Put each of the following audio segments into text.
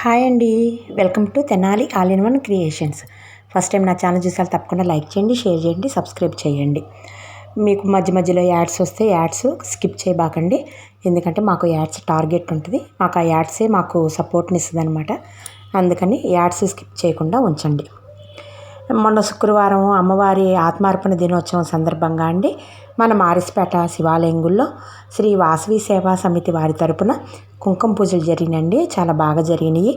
Hi అండి. Welcome to Tenali all in one creations. First time నా channel చూసారు తప్పకుండా లైక్ చేయండి షేర్ చేయండి సబ్స్క్రైబ్ చేయండి. మీకు మధ్య మధ్యలో యాడ్స్ వస్తే యాడ్స్ స్కిప్ చేయబాకండి. ఎందుకంటే మాకు యాడ్స్ టార్గెట్ ఉంటుంది. మాకు ఆ యాడ్సే మాకు సపోర్ట్ని ఇస్తుంది అనమాట అందుకని యాడ్స్ స్కిప్ చేయకుండా ఉంచండి. మొన్న శుక్రవారం అమ్మవారి ఆత్మార్పణ దినోత్సవం సందర్భంగా అండి. మన మారిసిపేట శివాలయం గుళ్ళో శ్రీ వాసవి సేవా సమితి వారి తరపున కుంకుమ పూజలు జరిగినండి. చాలా బాగా జరిగినాయి.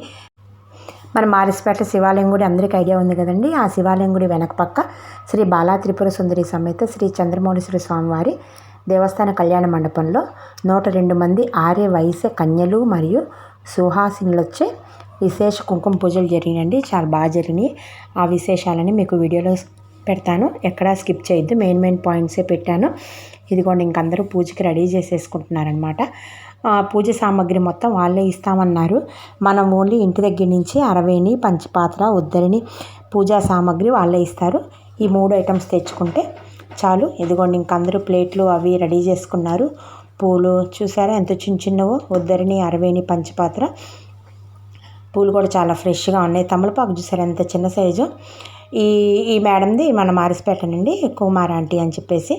మన మారిసిపేట శివాలయం గుడి అందరికీ ఐడియా ఉంది కదండి. ఆ శివాలయం గుడి వెనక పక్క శ్రీ బాలా త్రిపుర సుందరి సమేత శ్రీ చంద్రమౌళీశ్వర స్వామివారి దేవస్థాన కళ్యాణ మండపంలో నూట రెండు మంది ఆర్య వయసు కన్యలు మరియు సుహాసినులు వచ్చే విశేష కుంకుమ పూజలు జరిగినండి. చాలా బాగా జరిగినాయి. ఆ విశేషాలని మీకు వీడియోలో పెడతాను. ఎక్కడా స్కిప్ చేయొద్దు. మెయిన్ మెయిన్ పాయింట్సే పెట్టాను. ఇదిగోండి ఇంకందరూ పూజకి రెడీ చేసేసుకుంటున్నారనమాట పూజ సామాగ్రి మొత్తం వాళ్ళే ఇస్తామన్నారు. మనం ఓన్లీ ఇంటి దగ్గర నుంచి అరవైని పంచపాత్ర ఉద్దరిని పూజా సామాగ్రి వాళ్ళే ఇస్తారు. ఈ మూడు ఐటమ్స్ తెచ్చుకుంటే చాలు. ఇదిగోండి ఇంకందరూ ప్లేట్లు అవి రెడీ చేసుకున్నారు. పూలు చూసారా? ఎంత చిన్న చిన్నవో. ఉద్దరిని అరవైని పంచపాత్ర. పూలు కూడా చాలా ఫ్రెష్గా ఉన్నాయి. తమలపాకు చూసారు? ఎంత చిన్న సైజు. ఈ ఈ మేడంది మన మారిసిపేటనండి కుమార్ ఆంటీ అని చెప్పేసి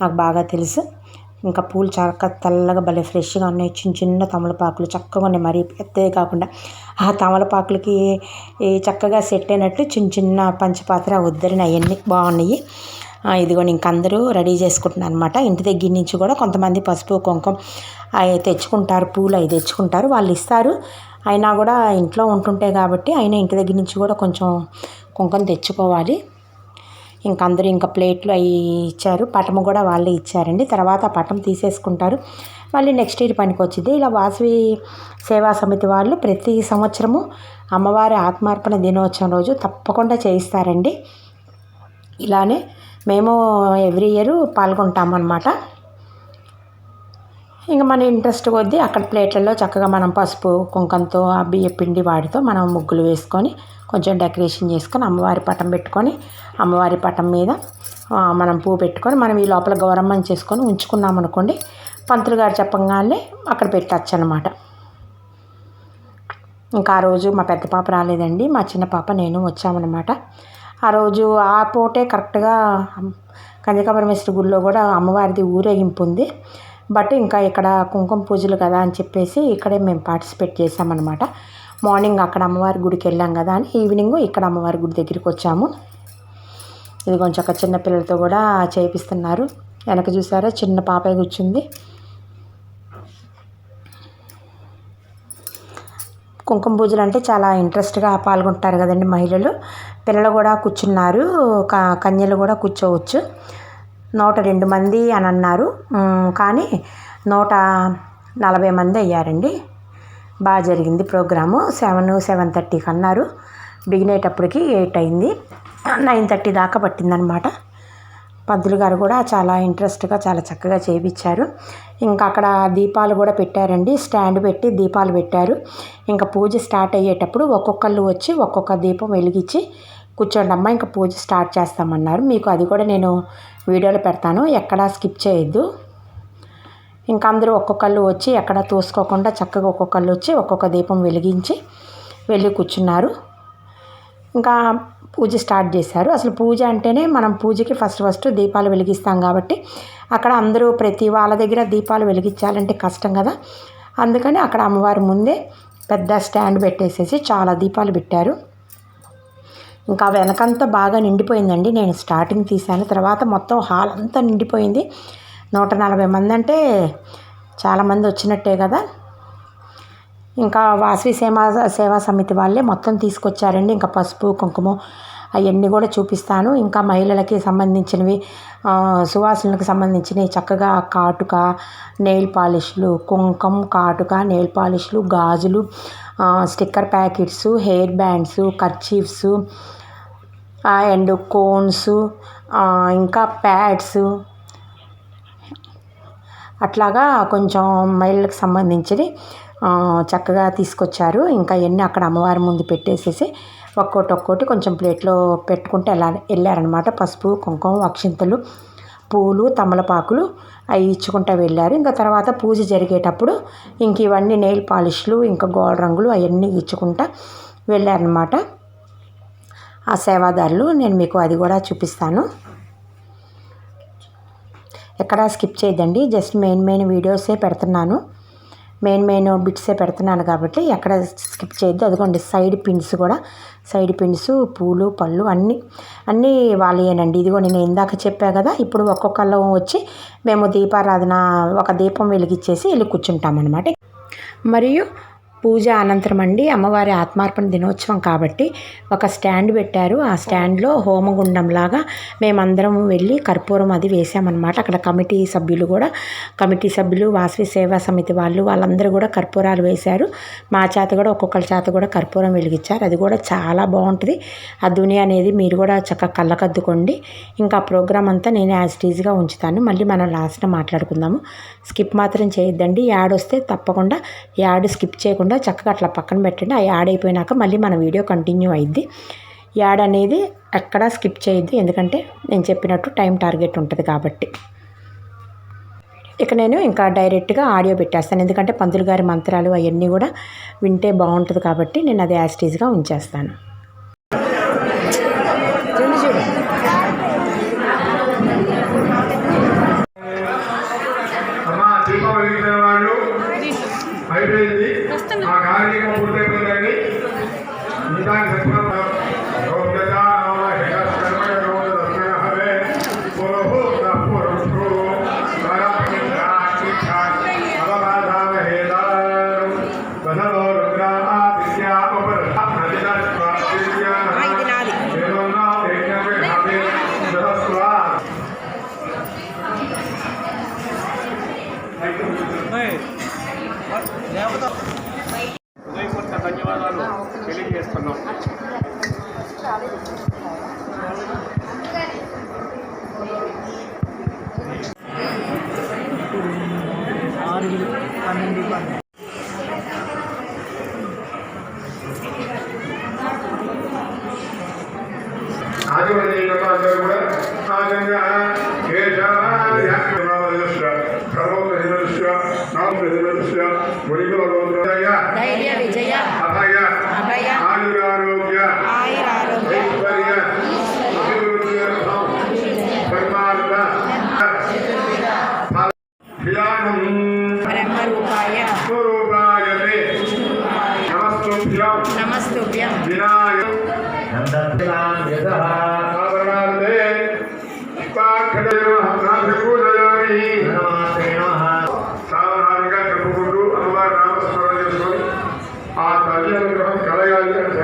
నాకు బాగా తెలుసు. ఇంకా పూలు చక్క తెల్లగా భలే ఫ్రెష్గా ఉన్నాయి. చిన్న చిన్న తమలపాకులు చక్కగా ఉన్నాయి. మరీ పెద్దవి కాకుండా ఆ తమలపాకులకి చక్కగా సెట్ అయినట్టు చిన్న చిన్న పంచపాత్ర ఉద్దరిన అవన్నీ బాగున్నాయి. ఇదిగోండి ఇంకందరూ రెడీ చేసుకుంటున్నారు అనమాట ఇంటి దగ్గర నుంచి కూడా కొంతమంది పసుపు కుంకుమ అవి తెచ్చుకుంటారు. పూలు అవి తెచ్చుకుంటారు. వాళ్ళు ఇస్తారు. అయినా కూడా ఇంట్లో ఉంటుంటే కాబట్టి అయినా ఇంటి దగ్గర నుంచి కూడా కొంచెం కుంకుమ తెచ్చుకోవాలి. ఇంక అందరూ ఇంకా ప్లేట్లు అవి ఇచ్చారు. పటము కూడా వాళ్ళే ఇచ్చారండి. తర్వాత పటం తీసేసుకుంటారు. మళ్ళీ నెక్స్ట్ ఇయర్ పనికి వచ్చింది. ఇలా వాసవి సేవా సమితి వాళ్ళు ప్రతి సంవత్సరము అమ్మవారి ఆత్మార్పణ దినోత్సవం రోజు తప్పకుండా చేయిస్తారండి. ఇలానే మేము ఎవ్రీ ఇయర్ పాల్గొంటామన్నమాట. ఇంకా మన ఇంట్రెస్ట్ కొద్దీ అక్కడ ప్లేట్లలో చక్కగా మనం పసుపు కుంకంతో ఆ బియ్య పిండి వాడితో మనం ముగ్గులు వేసుకొని కొంచెం డెకరేషన్ చేసుకొని అమ్మవారి పటం పెట్టుకొని అమ్మవారి పటం మీద మనం పువ్వు పెట్టుకొని మనం ఈ లోపల గౌరమ్మని చేసుకొని ఉంచుకున్నాం అనుకోండి పంతులు గారు చెప్పగానే అక్కడ పెట్టచ్చు అనమాట ఇంకా ఆ రోజు మా పెద్ద పాప రాలేదండి మా చిన్న పాప నేను వచ్చామన్నమాట. ఆ రోజు ఆ పూటే కరెక్ట్గా కన్యకాపరమేశ్వరి గుడిలో కూడా అమ్మవారిది ఊరేగింపు ఉంది. బట్ ఇంకా ఇక్కడ కుంకుమ పూజలు కదా అని చెప్పేసి ఇక్కడే మేము పార్టిసిపేట్ చేసామన్నమాట మార్నింగ్ అక్కడ అమ్మవారి గుడికి వెళ్ళాం కదా అని ఈవినింగ్ ఇక్కడ అమ్మవారి గుడి దగ్గరికి వచ్చాము. ఇది కొంచెం ఒక చిన్న పిల్లలతో కూడా చేపిస్తున్నారు. వెనక చూసారా? చిన్న పాప కూర్చుంది. కుంకుమ పూజలు అంటే చాలా ఇంట్రెస్ట్గా పాల్గొంటారు కదండి మహిళలు. పిల్లలు కూడా కూర్చున్నారు. కన్యలు కూడా కూర్చోవచ్చు. నూట రెండు మంది అని అన్నారు. కానీ నూట నలభై మంది అయ్యారండి. బాగా జరిగింది ప్రోగ్రాము. సెవెన్ సెవెన్ థర్టీకి అన్నారు బిగినేటప్పటికి ఎయిట్ అయింది. నైన్ థర్టీ దాకా పట్టిందనమాట. పద్దులు గారు కూడా చాలా ఇంట్రెస్ట్గా చాలా చక్కగా చేయించారు ఇంకా అక్కడ దీపాలు కూడా పెట్టారండి. స్టాండ్ పెట్టి దీపాలు పెట్టారు. ఇంకా పూజ స్టార్ట్ అయ్యేటప్పుడు ఒక్కొక్కళ్ళు వచ్చి ఒక్కొక్క దీపం వెలిగించి కూర్చోండి అమ్మ ఇంకా పూజ స్టార్ట్ చేస్తామన్నారు. మీకు అది కూడా నేను వీడియోలో పెడతాను. ఎక్కడా స్కిప్ చేయొద్దు. ఇంకా అందరూ ఒక్కొక్కళ్ళు వచ్చి ఎక్కడ తోసుకోకుండా చక్కగా ఒక్కొక్కళ్ళు వచ్చి ఒక్కొక్క దీపం వెలిగించి వెళ్ళి కూర్చున్నారు. ఇంకా పూజ స్టార్ట్ చేశారు. అసలు పూజ అంటేనే మనం పూజకి ఫస్ట్ ఫస్ట్ దీపాలు వెలిగిస్తాం కాబట్టి అక్కడ అందరూ ప్రతి వాళ్ళ దగ్గర దీపాలు వెలిగించాలంటే కష్టం కదా. అందుకని అక్కడ అమ్మవారి ముందే పెద్ద స్టాండ్ పెట్టేసేసి చాలా దీపాలు పెట్టారు. ఇంకా వెనకంతా బాగా నిండిపోయిందండి. నేను స్టార్టింగ్ తీశాను. తర్వాత మొత్తం హాల్ అంతా నిండిపోయింది. నూట నలభై మంది అంటే చాలామంది వచ్చినట్టే కదా. ఇంకా వాసవి సేవా సేవా సమితి వాళ్ళే మొత్తం తీసుకొచ్చారండి. ఇంకా పసుపు కుంకుమ అవన్నీ కూడా చూపిస్తాను. ఇంకా మహిళలకి సంబంధించినవి సువాసనలకు సంబంధించినవి చక్కగా కాటుక నెయిల్ పాలిష్లు కుంకం కాటుక నెయిల్ పాలిష్లు గాజులు sticker packets hair bands kerchiefs and cones ఇంకా ప్యాడ్స్ అట్లాగా కొంచెం మహిళలకు సంబంధించి చక్కగా తీసుకొచ్చారు. ఇంకా ఇవన్నీ అక్కడ అమ్మవారి ముందు పెట్టేసేసి ఒక్కోటి ఒక్కోటి కొంచెం ప్లేట్లో పెట్టుకుంటూ ఎలా వెళ్ళారనమాట. పసుపు కుంకుమ అక్షింతలు పూలు తమలపాకులు అవి ఇచ్చుకుంటూ వెళ్ళారు. ఇంకా తర్వాత పూజ జరిగేటప్పుడు ఇంక ఇవన్నీ నెయిల్ పాలిష్లు ఇంకా గోల్డ్ రంగులు అవన్నీ ఇచ్చుకుంటా వెళ్ళారనమాట. ఆ సేవాదారులు నేను మీకు అది కూడా చూపిస్తాను. ఎక్కడా స్కిప్ చేయదండి జస్ట్ మెయిన్ మెయిన్ వీడియోసే పెడుతున్నాను. మెయిన్ మెయిన్ బిట్సే పెడుతున్నాను కాబట్టి ఎక్కడ స్కిప్ చేయొద్దు. అదిగోండి సైడ్ పిన్స్ కూడా. సైడ్ పిన్స్ పూలు పళ్ళు అన్నీ అన్నీ వాళ్ళేనండి ఇదిగో నేను ఇందాక చెప్పా కదా ఇప్పుడు ఒక్కొక్కళ్ళం వచ్చి మేము దీపారాధన ఒక దీపం వెలిగించేసి వెళ్ళి కూర్చుంటామన్నమాట. మరియు పూజ అనంతరం అండి అమ్మవారి ఆత్మార్పణ దినోత్సవం కాబట్టి ఒక స్టాండ్ పెట్టారు. ఆ స్టాండ్లో హోమగుండంలాగా మేమందరం వెళ్ళి కర్పూరం అది వేసామన్నమాట. అక్కడ కమిటీ సభ్యులు కూడా కమిటీ సభ్యులు వాసవి సేవా సమితి వాళ్ళు వాళ్ళందరూ కూడా కర్పూరాలు వేశారు. మా చేత కూడా ఒక్కొక్కరి చేత కూడా కర్పూరం వెలిగించారు. అది కూడా చాలా బాగుంటుంది. ఆ దుని అనేది మీరు కూడా చక్కగా కళ్ళకద్దుకోండి. ఇంకా ఆ ప్రోగ్రామ్ అంతా నేను యాజ్ టీజ్గా ఉంచుతాను. మళ్ళీ మనం లాస్ట్లో మాట్లాడుకుందాము. స్కిప్ మాత్రం చేయొద్దండి. యాడ్ వస్తే తప్పకుండా యాడ్ స్కిప్ చేయకుండా చక్కగా అట్లా పక్కన పెట్టండి. ఆ యాడ్ అయిపోయినాక మళ్ళీ మన వీడియో కంటిన్యూ అయింది యాడ్ అనేది ఎక్కడా స్కిప్ చేయొద్దు. ఎందుకంటే నేను చెప్పినట్టు టైం టార్గెట్ ఉంటుంది కాబట్టి. ఇక నేను ఇంకా డైరెక్ట్గా ఆడియో పెట్టేస్తాను. ఎందుకంటే పంతులు గారి మంత్రాలు అవన్నీ కూడా వింటే బాగుంటుంది కాబట్టి నేను అది యాస్టీజ్గా ఉంచేస్తాను. আনন্দ ఆ తల్లి అనుగ్రహం కలగాలి అని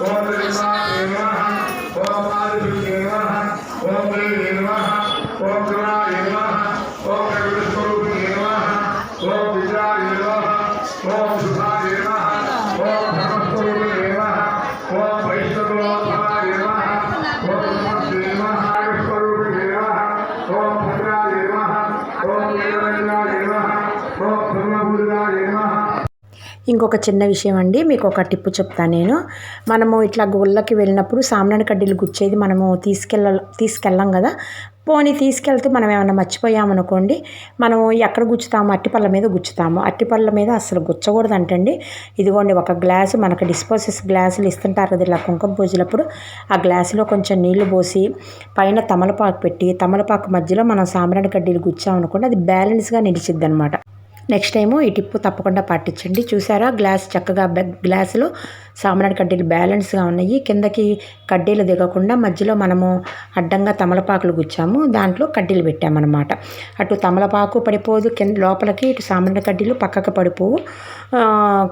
One ఇంకొక చిన్న విషయం అండి మీకు ఒక టిప్పు చెప్తాను నేను. మనము ఇట్లా గుళ్ళకి వెళ్ళినప్పుడు సామ్రాణి కడ్డీలు గుచ్చేది మనము తీసుకెళ్ళ తీసుకెళ్ళాం కదా. పోనీ తీసుకెళ్తే మనం ఏమైనా మర్చిపోయామనుకోండి మనం ఎక్కడ గుచ్చుతాము? అట్టిపళ్ళ మీద గుచ్చుతాము. అట్టిపళ్ళ మీద అసలు గుచ్చకూడదు అంటండి ఇదిగోండి ఒక గ్లాసు మనకు డిస్పోసెస్ గ్లాసులు ఇస్తుంటారు కదా ఇలా కుంకుమ పూజలప్పుడు. ఆ గ్లాసులో కొంచెం నీళ్ళు పోసి పైన తమలపాకు పెట్టి తమలపాకు మధ్యలో మనం సాంబ్రాణి కడ్డీలు గుచ్చామనుకోండి అది బ్యాలెన్స్గా నిలిచిద్ది అనమాట నెక్స్ట్ టైము ఈ టిప్పు తప్పకుండా పాటించండి. చూసారా? గ్లాస్ చక్కగా బె- గ్లాసులో సాంబ్రాణి కడ్డీలు బ్యాలెన్స్గా ఉన్నాయి. కిందకి కడ్డీలు దిగకుండా మధ్యలో మనము అడ్డంగా తమలపాకులు గుచ్చాము. దాంట్లో కడ్డీలు పెట్టామన్నమాట. అటు తమలపాకు పడిపోదు. కింద లోపలికి ఇటు సాంబ్రాణి కడ్డీలు పక్కకు పడిపోవు.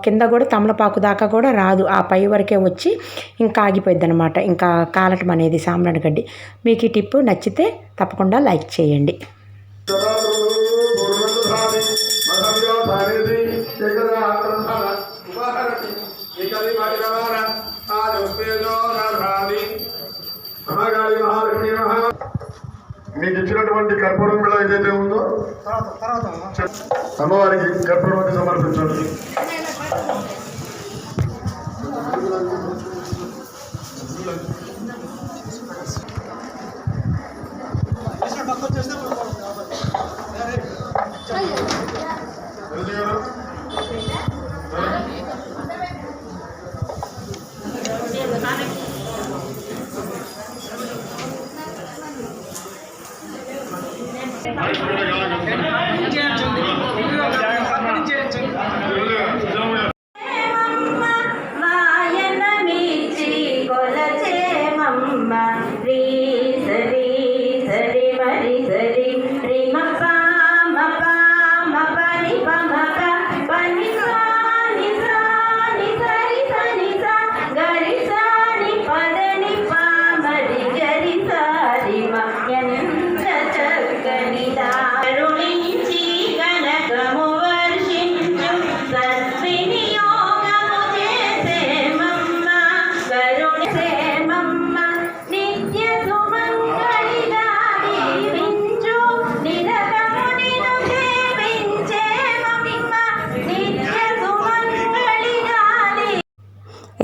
కింద కూడా తమలపాకు దాకా కూడా రాదు. ఆ పై వరకే వచ్చి ఇంకా ఆగిపోయింది అనమాట ఇంకా కాలటం అనేది సాంబ్రాణి కడ్డీ. మీకు ఈ టిప్పు నచ్చితే తప్పకుండా లైక్ చేయండి. మీకు ఇచ్చినటువంటి కర్పూరం బిళ్ళ ఏదైతే ఉందో అమ్మవారికి కర్పూరం సమర్పించండి. వాయనమిచ్చి Gracias.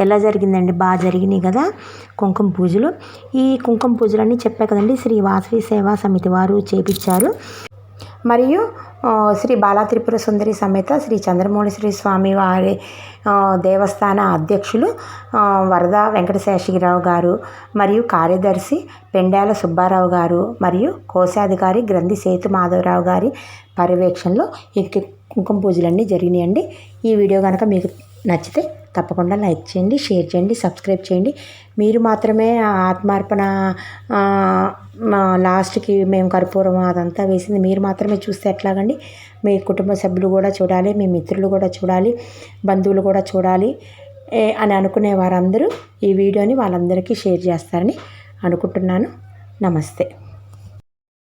ఎలా జరిగిందండి? బాగా జరిగినాయి కదా కుంకుమ పూజలు. ఈ కుంకుమ పూజలన్నీ చెప్పా కదండి శ్రీ వాసవి సేవా సమితి వారు చేపించారు మరియు శ్రీ బాలా త్రిపుర సుందరి సమేత శ్రీ చంద్రమౌళేశ్వరి స్వామి వారి దేవస్థాన అధ్యక్షులు వరద వెంకటశేషగిరావు గారు మరియు కార్యదర్శి పెండాల సుబ్బారావు గారు మరియు కోశాధికారి గ్రంథి సేతు మాధవరావు గారి పర్యవేక్షణలో ఈ కుంకుమ పూజలన్నీ జరిగినాయండి. ఈ వీడియో కనుక మీకు నచ్చితే తప్పకుండా లైక్ చేయండి షేర్ చేయండి సబ్స్క్రైబ్ చేయండి. మీరు మాత్రమే ఆ ఆత్మార్పణ మా లాస్ట్కి మేము కర్పూరం అదంతా వేసింది మీరు మాత్రమే చూస్తే ఎట్లాగండి? మీ కుటుంబ సభ్యులు కూడా చూడాలి మీ మిత్రులు కూడా చూడాలి బంధువులు కూడా చూడాలి అని అనుకునే వారందరూ ఈ వీడియోని వాళ్ళందరికీ షేర్ చేస్తారని అనుకుంటున్నాను. నమస్తే.